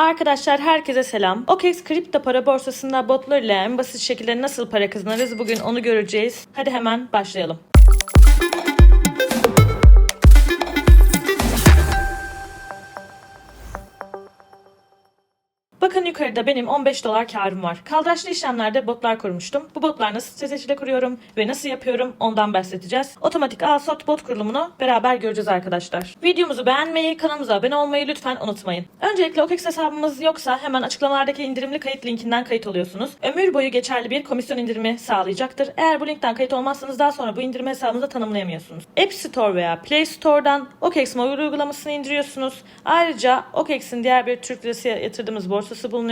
Arkadaşlar herkese selam. OKEX kripto para borsasında botlar ile en basit şekilde nasıl para kazanırız bugün onu göreceğiz. Hadi hemen başlayalım. Yukarıda benim 15 dolar karım var. Kaldıraçlı işlemlerde botlar kurmuştum. Bu botlar nasıl stratejiyle kuruyorum ve nasıl yapıyorum ondan bahsedeceğiz. Otomatik Alsot bot kurulumunu beraber göreceğiz arkadaşlar. Videomuzu beğenmeyi, kanalımıza abone olmayı lütfen unutmayın. Öncelikle OKEX hesabımız yoksa hemen açıklamalardaki indirimli kayıt linkinden kayıt oluyorsunuz. Ömür boyu geçerli bir komisyon indirimi sağlayacaktır. Eğer bu linkten kayıt olmazsanız daha sonra bu indirimi hesabınıza tanımlayamıyorsunuz. App Store veya Play Store'dan OKEX mobil uygulamasını indiriyorsunuz. Ayrıca OKEX'in diğer bir Türk lirası yatırdığımız borsası bulunuyor.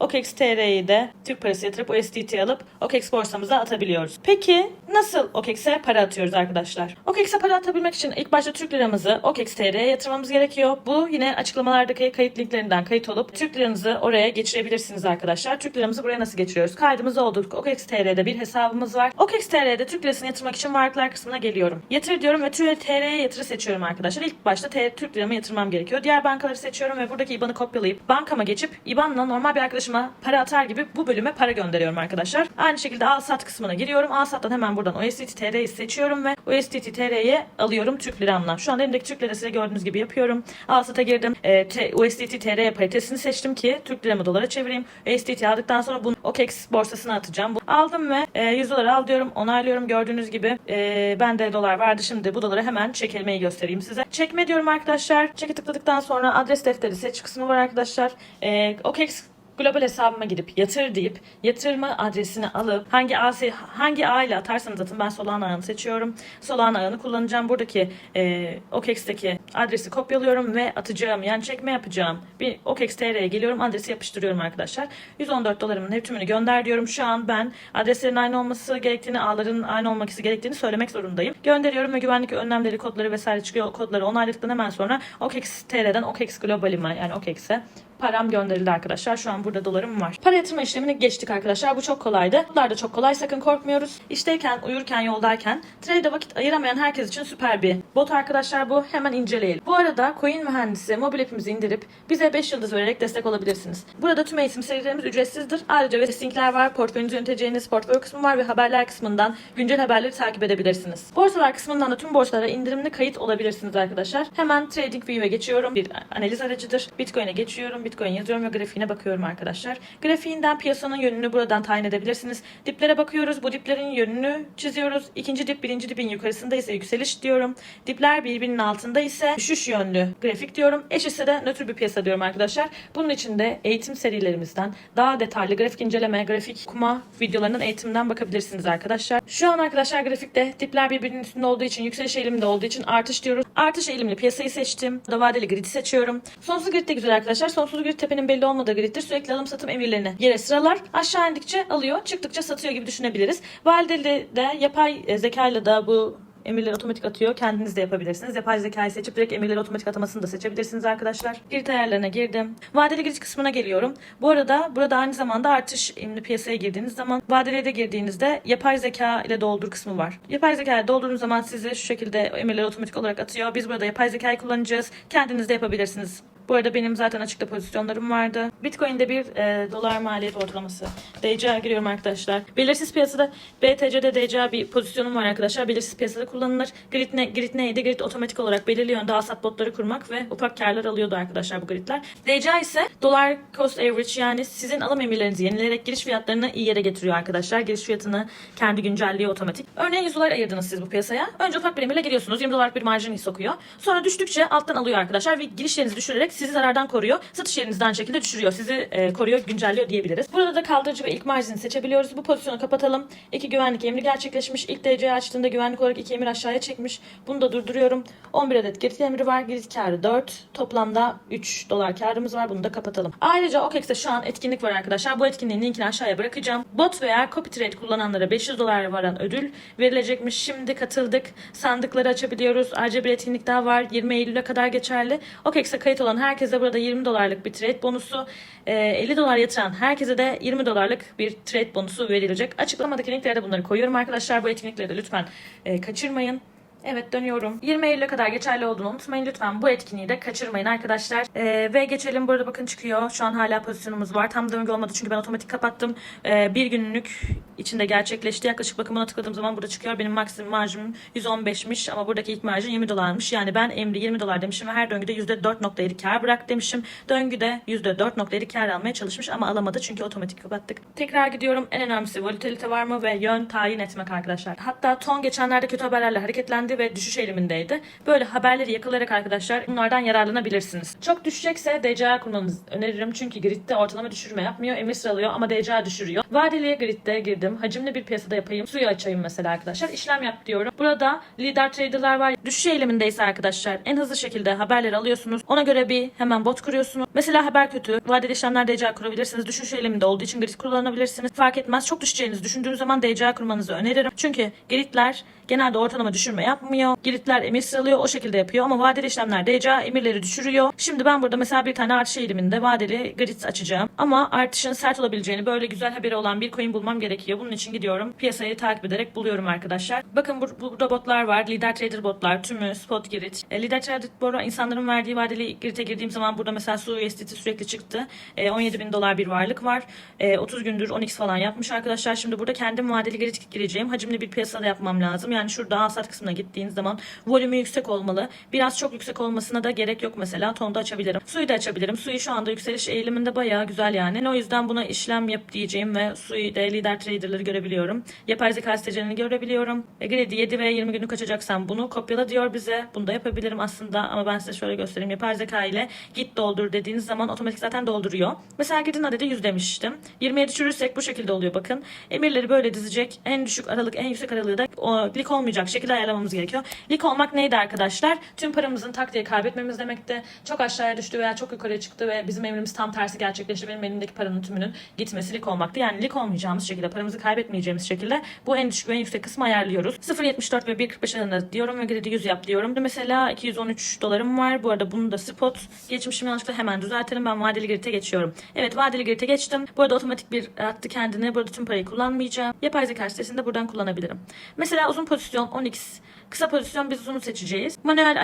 OKEX TR'yi de Türk parası yatırıp USDT alıp OKEX borsamıza atabiliyoruz. Peki nasıl OKEX'e para atıyoruz arkadaşlar? OKEX'e para atabilmek için ilk başta Türk liramızı OKEX TR'ye yatırmamız gerekiyor. Bu yine açıklamalardaki kayıt linklerinden kayıt olup Türk liranızı oraya geçirebilirsiniz arkadaşlar. Türk liramızı buraya nasıl geçiriyoruz? Kaydımızı olduk. OKEX TR'de bir hesabımız var. OKEX TR'de Türk lirasını yatırmak için varlıklar kısmına geliyorum. Yatır diyorum ve TR'ye yatırı seçiyorum arkadaşlar. İlk başta T- Türk liramı yatırmam gerekiyor. Diğer bankaları seçiyorum ve buradaki IBAN'ı kopyalayıp bankama geçip IBAN'la normal bir arkadaşıma para atar gibi bu bölüme para gönderiyorum arkadaşlar. Aynı şekilde al sat kısmına giriyorum. Al sattan hemen buradan USDT TR'yi seçiyorum ve USDT TR'ye alıyorum Türk liramla. Şu anda elimdeki Türk lirasıyla gördüğünüz gibi yapıyorum. Al sata girdim. E, T- USDT TR paritesini seçtim ki Türk liramı dolara çevireyim. USDT aldıktan sonra bunu OKEX borsasına atacağım. Bu- Aldım ve e, 100 dolar al diyorum. Onaylıyorum. Gördüğünüz gibi e, bende dolar vardı. Şimdi bu doları hemen çekilmeyi göstereyim size. Çekme diyorum arkadaşlar. Çeke tıkladıktan sonra adres defteri seç kısmı var arkadaşlar. E, OKEX global hesabıma girip yatır deyip yatırma adresini alıp hangi A hangi A ile atarsanız atın ben Solana ağını seçiyorum. Solana ağını kullanacağım. Buradaki e, OKEX'teki adresi kopyalıyorum ve atacağım yani çekme yapacağım. Bir OKEX TR'ye geliyorum adresi yapıştırıyorum arkadaşlar. 114 dolarımın tümünü gönder diyorum. Şu an ben adreslerin aynı olması gerektiğini, ağların aynı olması gerektiğini söylemek zorundayım. Gönderiyorum ve güvenlik önlemleri kodları vesaire çıkıyor. Kodları onayladıktan hemen sonra OKEX TR'den OKEX Global'ime yani OKEX'e param gönderildi arkadaşlar. Şu an burada dolarım var. Para yatırma işlemini geçtik arkadaşlar. Bu çok kolaydı. Bunlar da çok kolay. Sakın korkmuyoruz. İşteyken, uyurken, yoldayken trade'e vakit ayıramayan herkes için süper bir bot arkadaşlar bu. Hemen inceleyelim. Bu arada Coin Mühendisi mobil app'imizi indirip bize 5 yıldız vererek destek olabilirsiniz. Burada tüm eğitim serilerimiz ücretsizdir. Ayrıca web linkler var. Portföyünüzü yöneteceğiniz portföy kısmı var ve haberler kısmından güncel haberleri takip edebilirsiniz. Borsalar kısmından da tüm borsalara indirimli kayıt olabilirsiniz arkadaşlar. Hemen TradingView'e geçiyorum. Bir analiz aracıdır. Bitcoin'e geçiyorum. Bitcoin yazıyorum ve grafiğine bakıyorum arkadaşlar. Grafiğinden piyasanın yönünü buradan tayin edebilirsiniz. Diplere bakıyoruz. Bu diplerin yönünü çiziyoruz. İkinci dip birinci dipin yukarısında ise yükseliş diyorum. Dipler birbirinin altında ise düşüş yönlü grafik diyorum. Eş ise de nötr bir piyasa diyorum arkadaşlar. Bunun için de eğitim serilerimizden daha detaylı grafik inceleme, grafik okuma videolarının eğitimden bakabilirsiniz arkadaşlar. Şu an arkadaşlar grafikte dipler birbirinin üstünde olduğu için yükseliş eğiliminde olduğu için artış diyoruz. Artış eğilimli piyasayı seçtim. Da vadeli gridi seçiyorum. Sonsuz grid de güzel arkadaşlar. Sonsuz grid tepenin belli olmadığı griddir. Sürekli alım satım emirlerini yere sıralar. Aşağı indikçe alıyor. Çıktıkça satıyor gibi düşünebiliriz. Vadeli de yapay e, zekayla da bu emirleri otomatik atıyor. Kendiniz de yapabilirsiniz. Yapay zekayı seçip direkt emirleri otomatik atamasını da seçebilirsiniz arkadaşlar. Grid ayarlarına girdim. Vadeli giriş kısmına geliyorum. Bu arada burada aynı zamanda artış emri piyasaya girdiğiniz zaman vadeliye de girdiğinizde yapay zeka ile doldur kısmı var. Yapay zeka ile doldurduğunuz zaman size şu şekilde emirleri otomatik olarak atıyor. Biz burada yapay zekayı kullanacağız. Kendiniz de yapabilirsiniz. Bu arada benim zaten açıkta pozisyonlarım vardı. Bitcoin'de bir e, dolar maliyet ortalaması. DCA giriyorum arkadaşlar. Belirsiz piyasada BTC'de DCA bir pozisyonum var arkadaşlar. Belirsiz piyasada kullanılır. Grid, ne, grid neydi? Grid otomatik olarak belirli yönde alsat botları kurmak ve ufak karlar alıyordu arkadaşlar bu gridler. DCA ise dolar cost average yani sizin alım emirlerinizi yenileyerek giriş fiyatlarını iyi yere getiriyor arkadaşlar. Giriş fiyatını kendi güncelliyor otomatik. Örneğin 100 dolar ayırdınız siz bu piyasaya. Önce ufak bir emirle giriyorsunuz. 20 dolarlık bir marjin sokuyor. Sonra düştükçe alttan alıyor arkadaşlar ve giriş yerinizi düşürerek sizi zarardan koruyor. Satış yerinizden şekilde düşürüyor. Sizi e, koruyor, güncelliyor diyebiliriz. Burada da kaldırıcı ve ilk marjini seçebiliyoruz. Bu pozisyonu kapatalım. İki güvenlik emri gerçekleşmiş. İlk DC açtığında güvenlik olarak iki emir aşağıya çekmiş. Bunu da durduruyorum. 11 adet girit emri var. Girit karı 4. Toplamda 3 dolar karımız var. Bunu da kapatalım. Ayrıca OKEX'te şu an etkinlik var arkadaşlar. Bu etkinliğin linkini aşağıya bırakacağım. Bot veya copy trade kullananlara 500 dolar varan ödül verilecekmiş. Şimdi katıldık. Sandıkları açabiliyoruz. Ayrıca bir etkinlik daha var. 20 Eylül'e kadar geçerli. OKEX'e kayıt olan herkese burada 20 dolarlık bir trade bonusu, e, 50 dolar yatıran herkese de 20 dolarlık bir trade bonusu verilecek. Açıklamadaki linklere de bunları koyuyorum arkadaşlar. Bu etkinlikleri de lütfen e, kaçırmayın. Evet dönüyorum. 20 Eylül'e kadar geçerli olduğunu unutmayın lütfen. Bu etkinliği de kaçırmayın arkadaşlar. Ee, ve geçelim burada bakın çıkıyor. Şu an hala pozisyonumuz var. Tam döngü olmadı çünkü ben otomatik kapattım. Ee, bir günlük içinde gerçekleşti. Yaklaşık bakın buna tıkladığım zaman burada çıkıyor. Benim maksimum marjım 115'miş ama buradaki ilk marjım 20 dolarmış. Yani ben emri 20 dolar demişim ve her döngüde %4.7 kar bırak demişim. Döngüde %4.7 kar almaya çalışmış ama alamadı çünkü otomatik kapattık. Tekrar gidiyorum. En önemlisi volatilite var mı ve yön tayin etmek arkadaşlar. Hatta ton geçenlerde kötü haberlerle hareketlendi ve düşüş eğilimindeydi. Böyle haberleri yakalayarak arkadaşlar bunlardan yararlanabilirsiniz. Çok düşecekse DCA kurmanızı öneririm. Çünkü gridde ortalama düşürme yapmıyor. Emir sıralıyor ama DCA düşürüyor. Vadeli gridde girdim. Hacimli bir piyasada yapayım. Suyu açayım mesela arkadaşlar. İşlem yap diyorum. Burada lider traderlar var. Düşüş eğilimindeyse arkadaşlar en hızlı şekilde haberleri alıyorsunuz. Ona göre bir hemen bot kuruyorsunuz. Mesela haber kötü. Vadeli işlemler DCA kurabilirsiniz. Düşüş eğiliminde olduğu için grid kullanabilirsiniz. Fark etmez. Çok düşeceğinizi düşündüğünüz zaman DCA kurmanızı öneririm. Çünkü gridler genelde ortalama düşürme yapmıyor. Gridler emir sıralıyor. O şekilde yapıyor. Ama vadeli işlemler DCA emirleri düşürüyor. Şimdi ben burada mesela bir tane artış eğiliminde vadeli grid açacağım. Ama artışın sert olabileceğini böyle güzel haberi olan bir coin bulmam gerekiyor. Bunun için gidiyorum. Piyasayı takip ederek buluyorum arkadaşlar. Bakın bur- burada botlar var. Lider trader botlar. Tümü, spot grid. E, lider trader botu insanların verdiği vadeli grid'e girdiğim zaman burada mesela su USDT sürekli çıktı. E, 17 bin dolar bir varlık var. E, 30 gündür 10x falan yapmış arkadaşlar. Şimdi burada kendim vadeli grid gireceğim. Hacimli bir piyasada yapmam lazım. Yani şurada alsat kısmına gittiğiniz zaman volümü yüksek olmalı. Biraz çok yüksek olmasına da gerek yok mesela. Tonda açabilirim. Suyu da açabilirim. Suyu şu anda yükseliş eğiliminde bayağı güzel yani. O yüzden buna işlem yap diyeceğim ve suyu da lider traderları görebiliyorum. Yapay zeka sitelerini görebiliyorum. E, Gredi 7 ve 20 günlük açacaksan bunu kopyala diyor bize. Bunu da yapabilirim aslında ama ben size şöyle göstereyim. Yapay zeka ile git doldur dediğiniz zaman otomatik zaten dolduruyor. Mesela girdin adedi 100 demiştim. 20'ye düşürürsek bu şekilde oluyor bakın. Emirleri böyle dizecek. En düşük aralık, en yüksek aralığı da o, lik olmayacak şekilde ayarlamamız gerekiyor. Lik olmak neydi arkadaşlar? Tüm paramızın tak diye kaybetmemiz demekti. Çok aşağıya düştü veya çok yukarıya çıktı ve bizim emrimiz tam tersi gerçekleşti. Benim elimdeki paranın tümünün gitmesi lik olmaktı. Yani lik olmayacağımız şekilde, paramızı kaybetmeyeceğimiz şekilde bu en düşük ve en yüksek kısmı ayarlıyoruz. 0.74 ve 1.45 arasında diyorum ve gredi 100 yap diyorum. Mesela 213 dolarım var. Bu arada bunu da spot geçmişim yanlışlıkla hemen düzeltelim. Ben vadeli grid'e geçiyorum. Evet vadeli grid'e geçtim. Bu arada otomatik bir attı kendini. Burada tüm parayı kullanmayacağım. Yapay zeka sitesinde buradan kullanabilirim. Mesela uzun pozisyon 10x Kısa pozisyon biz uzunu seçeceğiz. Manuel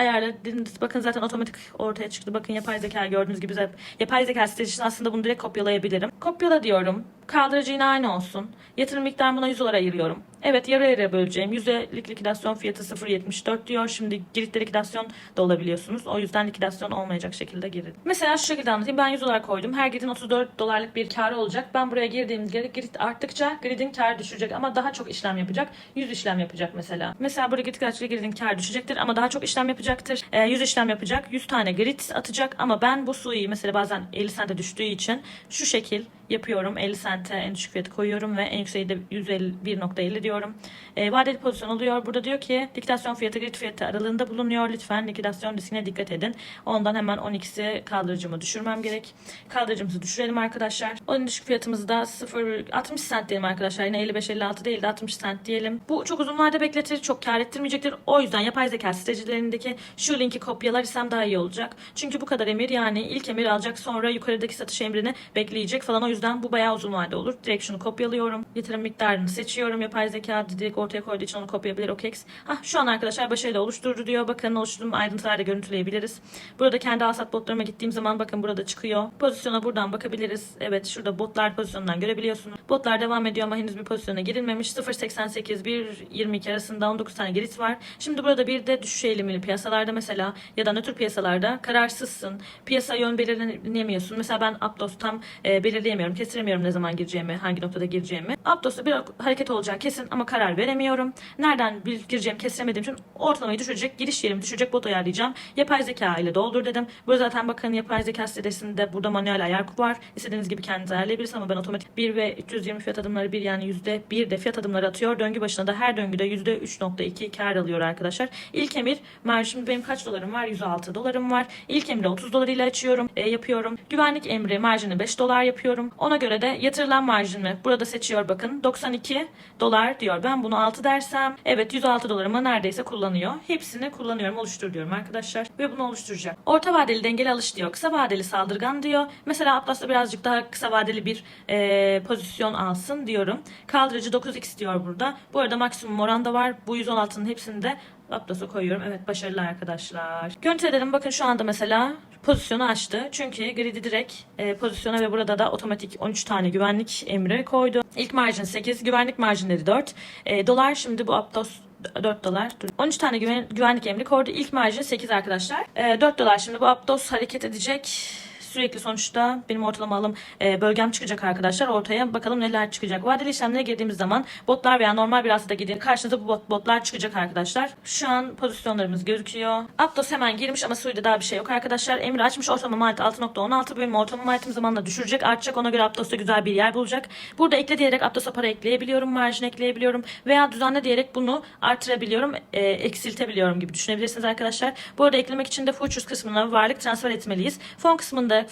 dediğiniz- Bakın zaten otomatik ortaya çıktı. Bakın yapay zeka gördüğünüz gibi yapay zeka için aslında bunu direkt kopyalayabilirim. Kopyala diyorum. Kaldırıcı yine aynı olsun. Yatırım miktarını buna 100 dolar ayırıyorum. Evet yarı yarıya böleceğim. %'lik likidasyon fiyatı 0.74 diyor. Şimdi giritte likidasyon da olabiliyorsunuz. O yüzden likidasyon olmayacak şekilde girin. Mesela şu şekilde anlatayım. Ben 100 dolar koydum. Her girdin 34 dolarlık bir karı olacak. Ben buraya girdiğimde grid arttıkça gridin kar düşecek ama daha çok işlem yapacak. 100 işlem yapacak mesela. Mesela buraya grid kaçlı girdin kar düşecektir ama daha çok işlem yapacaktır. Ee, 100 işlem yapacak. 100 tane grid atacak ama ben bu suyu mesela bazen 50 sente düştüğü için şu şekil yapıyorum. 50 sente en düşük fiyatı koyuyorum ve en yükseği de 151.50 diyorum. E, vadeli pozisyon oluyor. Burada diyor ki likidasyon fiyatı grid fiyatı aralığında bulunuyor. Lütfen likidasyon riskine dikkat edin. Ondan hemen 12'si kaldırıcımı düşürmem gerek. Kaldırıcımızı düşürelim arkadaşlar. En düşük fiyatımızı da 0 60 sent diyelim arkadaşlar. Yine 55-56 değil de 60 sent diyelim. Bu çok uzun vade bekletir. Çok kar ettirmeyecektir. O yüzden yapay zeka sitecilerindeki şu linki kopyalar isem daha iyi olacak. Çünkü bu kadar emir yani ilk emir alacak sonra yukarıdaki satış emrini bekleyecek falan. O yüzden bu bayağı uzun vade olur. Direkt şunu kopyalıyorum. Yatırım miktarını seçiyorum. Yapay zeka direkt ortaya koyduğu için onu kopyayabilir. OKEX. Hah şu an arkadaşlar başarıyla oluşturdu diyor. Bakın oluşturduğum ayrıntıları da görüntüleyebiliriz. Burada kendi alsat botlarıma gittiğim zaman bakın burada çıkıyor. Pozisyona buradan bakabiliriz. Evet şurada botlar pozisyonundan görebiliyorsunuz. Botlar devam ediyor ama henüz bir pozisyona girilmemiş. 0.88 1.22 arasında 19 tane grid var. Şimdi burada bir de düşüş eğilimli piyasalarda mesela ya da nötr piyasalarda kararsızsın. Piyasa yön belirleyemiyorsun. Mesela ben Aptos tam e, belirleyemiyorum. Kestiremiyorum ne zaman gireceğimi, hangi noktada gireceğimi. Aptos'ta bir hareket olacağı kesin ama karar veremiyorum. Nereden bir gireceğimi kestiremediğim için ortalamayı düşürecek, giriş yerimi düşürecek bot ayarlayacağım. Yapay zeka ile doldur dedim. Burada zaten bakın yapay zeka sitesinde burada manuel ayar var. İstediğiniz gibi kendiniz ayarlayabilirsiniz ama ben otomatik 1 ve 320 fiyat adımları 1 yani %1 de fiyat adımları atıyor. Döngü başına da her döngüde %3.2 kar alıyor arkadaşlar. İlk emir marj şimdi benim kaç dolarım var? 106 dolarım var. İlk emri 30 dolar ile açıyorum, e, yapıyorum. Güvenlik emri marjını 5 dolar yapıyorum. Ona göre de yatırılan marjını burada seçiyor bakın. 92 dolar diyor. Ben bunu 6 dersem evet 106 dolarıma neredeyse kullanıyor. Hepsini kullanıyorum, oluştur diyorum arkadaşlar. Ve bunu oluşturacak. Orta vadeli dengeli alış diyor. Kısa vadeli saldırgan diyor. Mesela Atlas'ta birazcık daha kısa vadeli bir e, pozisyon alsın diyorum. Kaldırıcı 9x diyor burada. Bu arada maksimum oranda var. Bu 116'nın hepsinde Aptos'a koyuyorum. Evet başarılı arkadaşlar. Görüntülerim bakın şu anda mesela pozisyonu açtı. Çünkü gridi direkt e, pozisyona ve burada da otomatik 13 tane güvenlik emri koydu. İlk marjin 8, güvenlik marjinleri 4. E, dolar şimdi bu Aptos 4 dolar. Dur. 13 tane güven- güvenlik emri koydu. İlk marjin 8 arkadaşlar. E, 4 dolar şimdi bu Aptos hareket edecek. Sürekli sonuçta benim ortalama alım e, bölgem çıkacak arkadaşlar. Ortaya bakalım neler çıkacak. Vadeli işlemlere girdiğimiz zaman botlar veya normal bir hastada girdiğinde karşınıza bu bot, botlar çıkacak arkadaşlar. Şu an pozisyonlarımız gözüküyor. Aptos hemen girmiş ama suyda daha bir şey yok arkadaşlar. Emir açmış ortalama maliyeti 6.16 benim ortalama maliyetim zamanla düşürecek. Artacak ona göre Aptos'ta güzel bir yer bulacak. Burada ekle diyerek Aptos'a para ekleyebiliyorum. Marjin ekleyebiliyorum. Veya düzenle diyerek bunu artırabiliyorum. E, eksiltebiliyorum gibi düşünebilirsiniz arkadaşlar. Bu arada eklemek için de futures kısmına varlık transfer etmeliyiz. Fon kısmında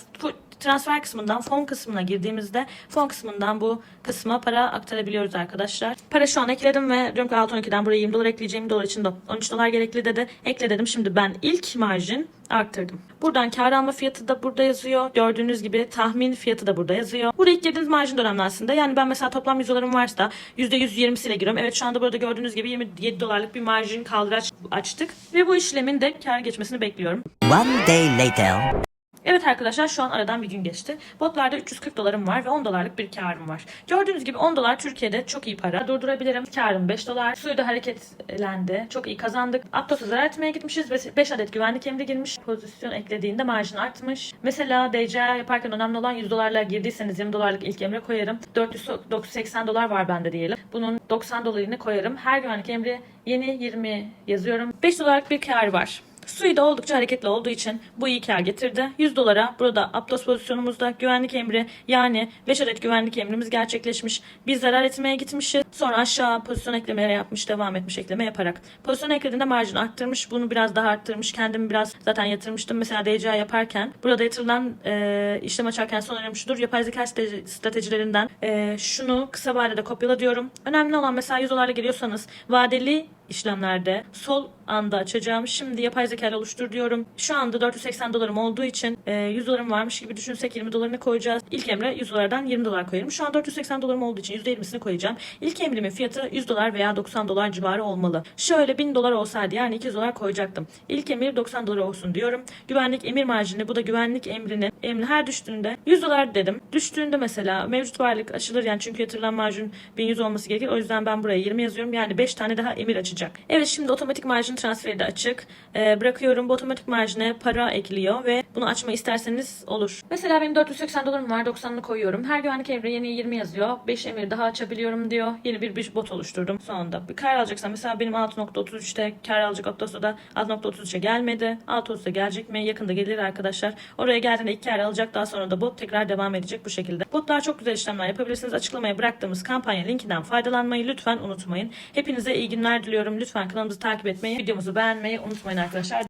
transfer kısmından fon kısmına girdiğimizde fon kısmından bu kısma para aktarabiliyoruz arkadaşlar. Para şu an ekledim ve diyorum ki 6.12'den buraya 20 dolar ekleyeceğim. dolar için de 13 dolar gerekli dedi. Ekle dedim. Şimdi ben ilk marjin arttırdım. Buradan kar alma fiyatı da burada yazıyor. Gördüğünüz gibi tahmin fiyatı da burada yazıyor. Burada ilk girdiğiniz marjin dönemde aslında. Yani ben mesela toplam 100 dolarım varsa %120'siyle giriyorum. Evet şu anda burada gördüğünüz gibi 27 dolarlık bir marjin kaldıraç açtık. Ve bu işlemin de kar geçmesini bekliyorum. One day later. Evet arkadaşlar şu an aradan bir gün geçti. Botlarda 340 dolarım var ve 10 dolarlık bir karım var. Gördüğünüz gibi 10 dolar Türkiye'de çok iyi para. Durdurabilirim. Karım 5 dolar. Suyu da hareketlendi. Çok iyi kazandık. Aptos'a zarar etmeye gitmişiz ve 5 adet güvenlik emri girmiş. Pozisyon eklediğinde marjin artmış. Mesela DCA yaparken önemli olan 100 dolarla girdiyseniz 20 dolarlık ilk emre koyarım. 480 dolar var bende diyelim. Bunun 90 dolarını koyarım. Her güvenlik emri yeni 20 yazıyorum. 5 dolarlık bir kar var. Suyu da oldukça hareketli olduğu için bu iyi kar getirdi. 100 dolara burada Aptos pozisyonumuzda güvenlik emri yani 5 adet güvenlik emrimiz gerçekleşmiş. Biz zarar etmeye gitmişiz. Sonra aşağı pozisyon eklemeleri yapmış. Devam etmiş ekleme yaparak. Pozisyon eklediğinde marjin arttırmış. Bunu biraz daha arttırmış. Kendimi biraz zaten yatırmıştım. Mesela DCA yaparken. Burada yatırılan e, işlem açarken son önemli şudur. Yapay zeka strate- stratejilerinden e, şunu kısa vadede kopyala diyorum. Önemli olan mesela 100 dolarla geliyorsanız vadeli işlemlerde sol anda açacağım. Şimdi yapay zeka ile oluştur diyorum. Şu anda 480 dolarım olduğu için e, 100 dolarım varmış gibi düşünsek 20 dolarını koyacağız. İlk emre 100 dolardan 20 dolar koyarım. Şu an 480 dolarım olduğu için %20'sini koyacağım. İlk emrimin fiyatı 100 dolar veya 90 dolar civarı olmalı. Şöyle 1000 dolar olsaydı yani 200 dolar koyacaktım. İlk emir 90 dolar olsun diyorum. Güvenlik emir marjini bu da güvenlik emrinin emri her düştüğünde 100 dolar dedim. Düştüğünde mesela mevcut varlık açılır yani çünkü yatırılan marjin 1100 olması gerekir. O yüzden ben buraya 20 yazıyorum. Yani 5 tane daha emir açacak. Evet şimdi otomatik marjin transferi de açık. Ee, bırakıyorum. Bu otomatik marjine para ekliyor ve bunu açma isterseniz olur. Mesela benim 480 dolarım var. 90'ını koyuyorum. Her güvenlik emri yeni 20 yazıyor. 5 emir daha açabiliyorum diyor. Yeni bir, bir bot oluşturdum sonunda. Bir kar alacaksam mesela benim 6.33'te kar alacak da 6.33'e gelmedi. 6.33'e gelecek mi? Yakında gelir arkadaşlar. Oraya geldiğinde ilk kar alacak. Daha sonra da bot tekrar devam edecek bu şekilde. Botlar çok güzel işlemler yapabilirsiniz. Açıklamaya bıraktığımız kampanya linkinden faydalanmayı lütfen unutmayın. Hepinize iyi günler diliyorum. Lütfen kanalımızı takip etmeyi, videomuzu beğenmeyi unutmayın arkadaşlar.